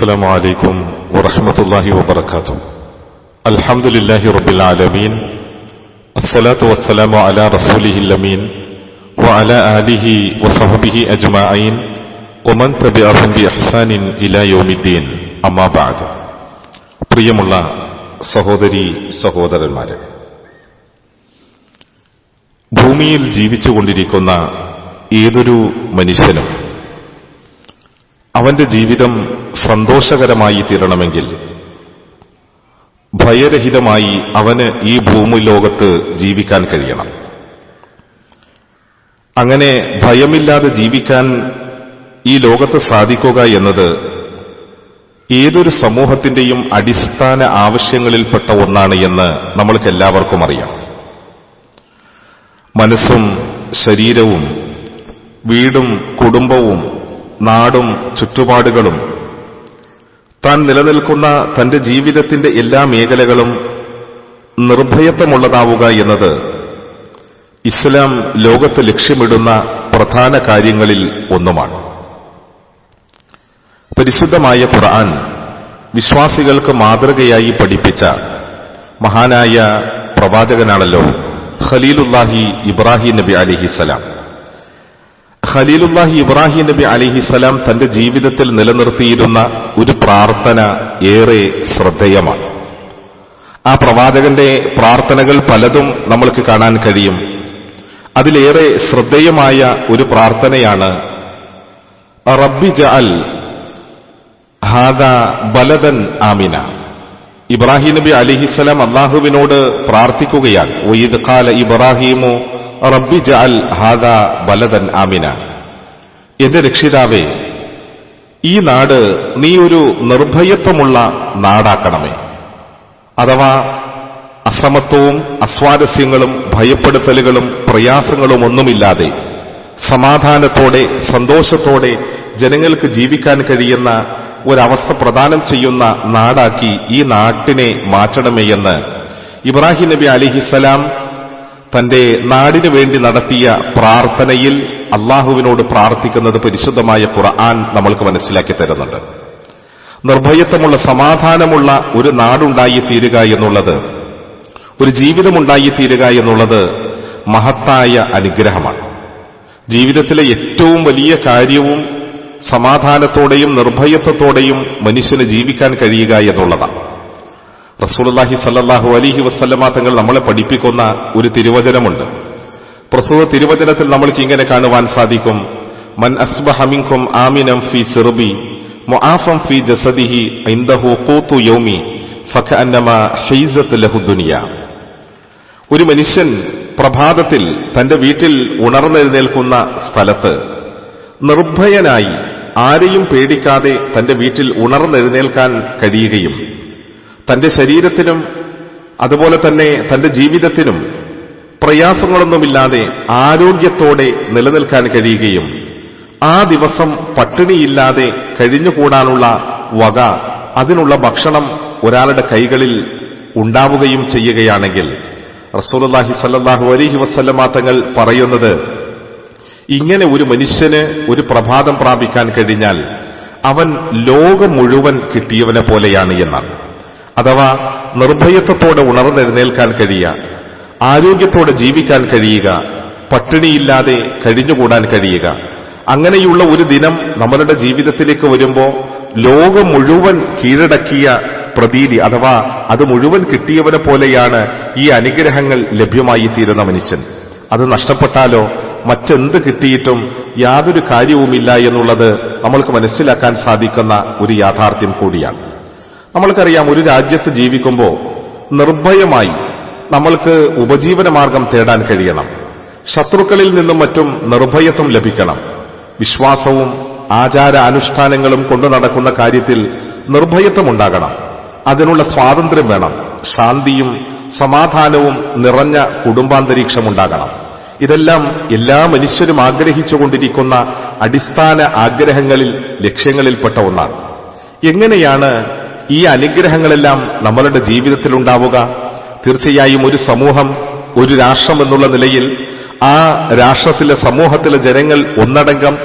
السلام عليكم ورحمة الله وبركاته الحمد لله رب العالمين الصلاة والسلام على رسوله الأمين وعلى آله وصحبه أجمعين ومن تبعهم بإحسان إلى يوم الدين أما بعد പ്രിയമുള്ള സഹോദരി സഹോദരന്മാരെ ഭൂമിയിൽ ജീവിച്ചുകൊണ്ടിരിക്കുന്ന ഏതൊരു മനുഷ്യനും അവന്റെ ജീവിതം സന്തോഷകരമായി തീരണമെങ്കിൽ ഭയരഹിതമായി അവന് ഈ ഭൂമി ലോകത്ത് ജീവിക്കാൻ കഴിയണം. അങ്ങനെ ഭയമില്ലാതെ ജീവിക്കാൻ ഈ ലോകത്ത് സാധിക്കുക എന്നത് ഏതൊരു സമൂഹത്തിന്റെയും അടിസ്ഥാന ആവശ്യങ്ങളിൽപ്പെട്ട ഒന്നാണ് എന്ന് നമ്മൾക്ക് എല്ലാവർക്കും അറിയാം. മനസ്സും ശരീരവും വീടും കുടുംബവും നാടും ചുറ്റുപാടുകളും താൻ നിലനിൽക്കുന്ന തന്റെ ജീവിതത്തിന്റെ എല്ലാ മേഖലകളും നിർഭയത്വമുള്ളതാവുക എന്നത് ഇസ്ലാം ലോകത്ത് ലക്ഷ്യമിടുന്ന പ്രധാന കാര്യങ്ങളിൽ ഒന്നുമാണ്. പരിശുദ്ധമായ ഖുർആൻ വിശ്വാസികൾക്ക് മാതൃകയായി പഠിപ്പിച്ച മഹാനായ പ്രവാചകനാണല്ലോ ഖലീലുല്ലാഹി ഇബ്രാഹിം നബി അലിഹിസലാം ഖലീലുല്ലാഹി ഇബ്രാഹിം നബി അലിഹിസലാം തന്റെ ജീവിതത്തിൽ നിലനിർത്തിയിരുന്ന ഒരു പ്രാർത്ഥന ഏറെ ശ്രദ്ധേയമാണ്. ആ പ്രവാചകന്റെ പ്രാർത്ഥനകൾ പലതും നമ്മൾക്ക് കാണാൻ കഴിയും. അതിലേറെ ശ്രദ്ധേയമായ ഒരു പ്രാർത്ഥനയാണ് റബ്ബി ജഅൽ ഹാദ ബലദൻ ആമിന. ഇബ്രാഹിം നബി അലിഹിസ്സലാം അള്ളാഹുവിനോട് പ്രാർത്ഥിക്കുകയാണ് ഒയ്ദ് കാല ഇബ്രാഹിമു റബ്ബി ജഅൽ ഹാദ ബലദൻ ആമിന. എന്റെ രക്ഷിതാവേ ഈ നാട് നീ ഒരു നിർഭയത്വമുള്ള നാടാക്കണമേ. അഥവാ അസമത്വവും അസ്വാരസ്യങ്ങളും ഭയപ്പെടുത്തലുകളും പ്രയാസങ്ങളും ഒന്നുമില്ലാതെ സമാധാനത്തോടെ സന്തോഷത്തോടെ ജനങ്ങൾക്ക് ജീവിക്കാൻ കഴിയുന്ന ഒരവസ്ഥ പ്രദാനം ചെയ്യുന്ന നാടാക്കി ഈ നാട്ടിനെ മാറ്റണമേ എന്ന് ഇബ്രാഹിം നബി അലിഹിസലാം തന്റെ നാടിനു വേണ്ടി നടത്തിയ പ്രാർത്ഥനയിൽ അള്ളാഹുവിനോട് പ്രാർത്ഥിക്കുന്നത് പരിശുദ്ധമായ ഖുർആൻ നമ്മൾക്ക് മനസ്സിലാക്കി തരുന്നുണ്ട്. നിർഭയത്വമുള്ള സമാധാനമുള്ള ഒരു നാടുണ്ടായി തീരുക എന്നുള്ളത് ഒരു ജീവിതമുണ്ടായി തീരുക എന്നുള്ളത് മഹത്തായ അനുഗ്രഹമാണ്. ജീവിതത്തിലെ ഏറ്റവും വലിയ കാര്യവും സമാധാനത്തോടെയും നിർഭയത്വത്തോടെയും മനുഷ്യന് ജീവിക്കാൻ കഴിയുക എന്നുള്ളതാണ്. റസൂലുള്ളാഹി സല്ലാഹു അലിഹി വസല്ലമ തങ്ങൾ നമ്മളെ പഠിപ്പിക്കുന്ന ഒരു തിരുവചനമുണ്ട്. പ്രസ്തുത തിരുവചനത്തിൽ നമ്മൾക്ക് ഇങ്ങനെ കാണുവാൻ സാധിക്കും. മൻ അസ്ബഹ മിൻകും ആമിനം ഫി സിറുബി മുആഫം ഫി ജസദിഹി ഇൻദഹു ഖൂതു യൗമി ഫകഅന്നമ ഹൈസത്ത് ലഹുദുനിയ ഒരു മനുഷ്യൻ പ്രഭാതത്തിൽ തന്റെ വീട്ടിൽ ഉണർന്നെഴുന്നേൽക്കുന്ന സ്ഥലത്ത് നിർഭയനായി ആരെയും പേടിക്കാതെ തന്റെ വീട്ടിൽ ഉണർന്നെഴുന്നേൽക്കാൻ കഴിയുകയും തന്റെ ശരീരത്തിനും അതുപോലെ തന്നെ തന്റെ ജീവിതത്തിനും പ്രയാസങ്ങളൊന്നുമില്ലാതെ ആരോഗ്യത്തോടെ നിലനിൽക്കാൻ കഴിയുകയും ആ ദിവസം പട്ടിണിയില്ലാതെ കഴിഞ്ഞുകൂടാനുള്ള വക അതിനുള്ള ഭക്ഷണം ഒരാളുടെ കൈകളിൽ ഉണ്ടാവുകയും ചെയ്യുകയാണെങ്കിൽ റസൂലുള്ളാഹി സല്ലാഹു അലഹി വസല്ലമ തങ്ങൾ പറയുന്നത് ഇങ്ങനെ ഒരു മനുഷ്യന് ഒരു പ്രഭാതം പ്രാപിക്കാൻ കഴിഞ്ഞാൽ അവൻ ലോകം മുഴുവൻ കിട്ടിയവനെ പോലെയാണ് എന്നാണ്. അഥവാ നിർഭയത്വത്തോടെ ഉണർന്നെഴുന്നേൽക്കാൻ കഴിയുക ആരോഗ്യത്തോടെ ജീവിക്കാൻ കഴിയുക പട്ടിണിയില്ലാതെ കഴിഞ്ഞുകൂടാൻ കഴിയുക. അങ്ങനെയുള്ള ഒരു ദിനം നമ്മളുടെ ജീവിതത്തിലേക്ക് വരുമ്പോൾ ലോകം മുഴുവൻ കീഴടക്കിയ പ്രതീതി അഥവാ അത് മുഴുവൻ കിട്ടിയവനെ പോലെയാണ് ഈ അനുഗ്രഹങ്ങൾ ലഭ്യമായി തീരുന്ന മനുഷ്യൻ. അത് നഷ്ടപ്പെട്ടാലോ മറ്റെന്ത് കിട്ടിയിട്ടും യാതൊരു കാര്യവുമില്ല എന്നുള്ളത് നമ്മൾക്ക് മനസ്സിലാക്കാൻ സാധിക്കുന്ന ഒരു യാഥാർത്ഥ്യം കൂടിയാണ്. നമ്മൾക്കറിയാം ഒരു രാജ്യത്ത് ജീവിക്കുമ്പോൾ നിർഭയമായി നമ്മൾക്ക് ഉപജീവനമാർഗം തേടാൻ കഴിയണം. ശത്രുക്കളിൽ നിന്നും മറ്റും നിർഭയത്വം ലഭിക്കണം. വിശ്വാസവും ആചാര അനുഷ്ഠാനങ്ങളും കൊണ്ടു നടക്കുന്ന കാര്യത്തിൽ നിർഭയത്വം ഉണ്ടാകണം. അതിനുള്ള സ്വാതന്ത്ര്യം വേണം. ശാന്തിയും സമാധാനവും നിറഞ്ഞ കുടുംബാന്തരീക്ഷം ഉണ്ടാകണം. ഇതെല്ലാം എല്ലാ മനുഷ്യരും ആഗ്രഹിച്ചുകൊണ്ടിരിക്കുന്ന അടിസ്ഥാന ആഗ്രഹങ്ങളിൽ ലക്ഷ്യങ്ങളിൽപ്പെട്ട ഒന്നാണ്. എങ്ങനെയാണ് ഈ അനുഗ്രഹങ്ങളെല്ലാം നമ്മളുടെ ജീവിതത്തിൽ ഉണ്ടാവുക തീർച്ചയായും ഒരു സമൂഹം ഒരു രാഷ്ട്രം എന്നുള്ള നിലയിൽ ആ രാഷ്ട്രത്തിലെ സമൂഹത്തിലെ ജനങ്ങൾ ഒന്നടങ്കം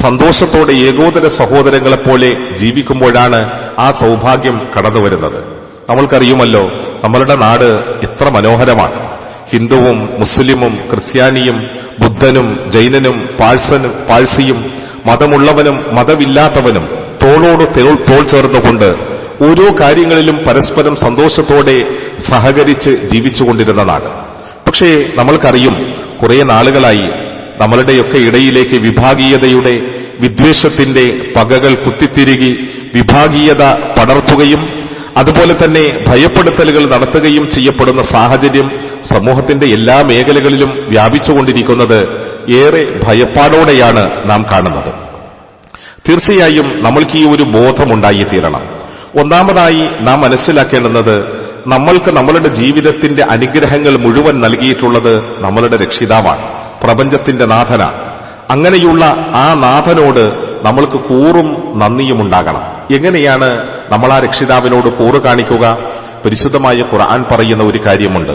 സന്തോഷത്തോടെ ഏകോദര സഹോദരങ്ങളെപ്പോലെ ജീവിക്കുമ്പോഴാണ് ആ സൗഭാഗ്യം കടന്നു വരുന്നത് നമ്മൾക്കറിയുമല്ലോ നമ്മളുടെ നാട് എത്ര മനോഹരമാണ്. ഹിന്ദുവും മുസ്ലിമും ക്രിസ്ത്യാനിയും ബുദ്ധനും ജൈനനും പാഴ്സനും പാഴ്സിയും മതമുള്ളവനും മതമില്ലാത്തവനും തോളോട് തോൾ ചേർന്നുകൊണ്ട് ഓരോ കാര്യങ്ങളിലും പരസ്പരം സന്തോഷത്തോടെ സഹകരിച്ച് ജീവിച്ചുകൊണ്ടിരുന്ന നാട് പക്ഷേ നമ്മൾക്കറിയും കുറേ നാളുകളായി നമ്മളുടെയൊക്കെ ഇടയിലേക്ക് വിഭാഗീയതയുടെ വിദ്വേഷത്തിന്റെ പകകൾ കുത്തിത്തിരുകി വിഭാഗീയത പടർത്തുകയും അതുപോലെ തന്നെ ഭയപ്പെടുത്തലുകൾ നടത്തുകയും ചെയ്യപ്പെടുന്ന സാഹചര്യം സമൂഹത്തിന്റെ എല്ലാ മേഖലകളിലും വ്യാപിച്ചുകൊണ്ടിരിക്കുന്നത് ഏറെ ഭയപ്പാടോടെയാണ് നാം കാണുന്നത്. തീർച്ചയായും നമ്മൾക്ക് ഈ ഒരു ബോധമുണ്ടായി തീരണം ഒന്നാമതായി നാം മനസ്സിലാക്കേണ്ടുന്നത് നമ്മൾക്ക് നമ്മളുടെ ജീവിതത്തിന്റെ അനുഗ്രഹങ്ങൾ മുഴുവൻ നൽകിയിട്ടുള്ളത് നമ്മളുടെ രക്ഷിതാവാണ് പ്രപഞ്ചത്തിന്റെ നാഥനാണ്. അങ്ങനെയുള്ള ആ നാഥനോട് നമ്മൾക്ക് കൂറും നന്ദിയും ഉണ്ടാകണം. എങ്ങനെയാണ് നമ്മൾ ആ രക്ഷിതാവിനോട് കൂറ് കാണിക്കുക? പരിശുദ്ധമായ ഖുർആൻ പറയുന്ന ഒരു കാര്യമുണ്ട്.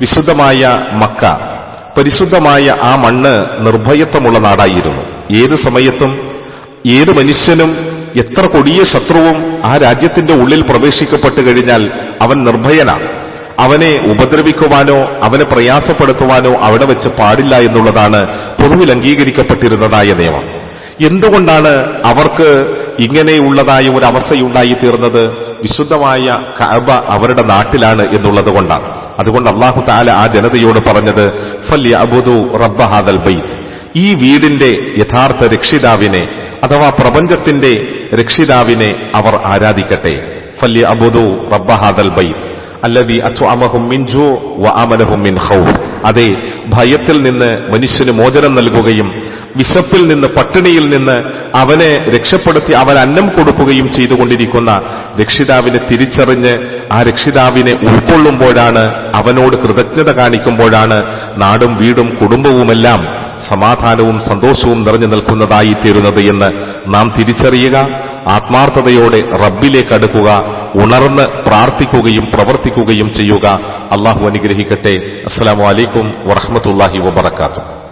വിശുദ്ധമായ മക്ക പരിശുദ്ധമായ ആ മണ്ണ് നിർഭയത്വമുള്ള നാടായിരുന്നു. ഏത് സമയത്തും ഏത് മനുഷ്യനും എത്ര കൊടിയ ശത്രുവും ആ രാജ്യത്തിന്റെ ഉള്ളിൽ പ്രവേശിക്കപ്പെട്ടു കഴിഞ്ഞാൽ അവൻ നിർഭയനാണ്. അവനെ ഉപദ്രവിക്കുവാനോ അവനെ പ്രയാസപ്പെടുത്തുവാനോ അവിടെ വെച്ച് പാടില്ല എന്നുള്ളതാണ് പൊതുവിൽ അംഗീകരിക്കപ്പെട്ടിരുന്നതായ നിയമം. എന്തുകൊണ്ടാണ് അവർക്ക് ഇങ്ങനെയുള്ളതായ ഒരു അവസ്ഥയുണ്ടായി തീർന്നത് വിശുദ്ധമായ കഅബ അവരുടെ നാട്ടിലാണ് എന്നുള്ളത് കൊണ്ടാണ്. അതുകൊണ്ട് അള്ളാഹു താല ആ ജനതയോട് പറഞ്ഞത് ഫല്യ അബുദു റബ്ബ ഹാദൽ ബൈത്ത്. ഈ വീടിന്റെ യഥാർത്ഥ രക്ഷിതാവിനെ അഥവാ പ്രപഞ്ചത്തിന്റെ രക്ഷിതാവിനെ അവർ ആരാധിക്കട്ടെ. ഫല്യ അബുദു റബ്ബഹാദൽ ബൈത്ത്. അല്ലതി അമലഹും മിൻ ഖൗഫ്. അതെ ഭയത്തിൽ നിന്ന് മനുഷ്യന് മോചനം നൽകുകയും വിശപ്പിൽ നിന്ന് പട്ടിണിയിൽ നിന്ന് അവനെ രക്ഷപ്പെടുത്തി അവൻ അന്നം കൊടുക്കുകയും ചെയ്തുകൊണ്ടിരിക്കുന്ന രക്ഷിതാവിനെ തിരിച്ചറിഞ്ഞ് ആ രക്ഷിതാവിനെ ഉൾക്കൊള്ളുമ്പോഴാണ് അവനോട് കൃതജ്ഞത കാണിക്കുമ്പോഴാണ് നാടും വീടും കുടുംബവുമെല്ലാം സമാധാനവും സന്തോഷവും നിറഞ്ഞു നിൽക്കുന്നതായി തീരുന്നത് എന്ന് നാം തിരിച്ചറിയുക ആത്മാർത്ഥതയോടെ റബ്ബിലേക്ക് അടുക്കുക ഉണർന്ന് പ്രാർത്ഥിക്കുകയും പ്രവർത്തിക്കുകയും ചെയ്യുക. അള്ളാഹു അനുഗ്രഹിക്കട്ടെ. അസ്സലാമു അലൈക്കും വറഹമത്തല്ലാഹി വബർക്കാത്തു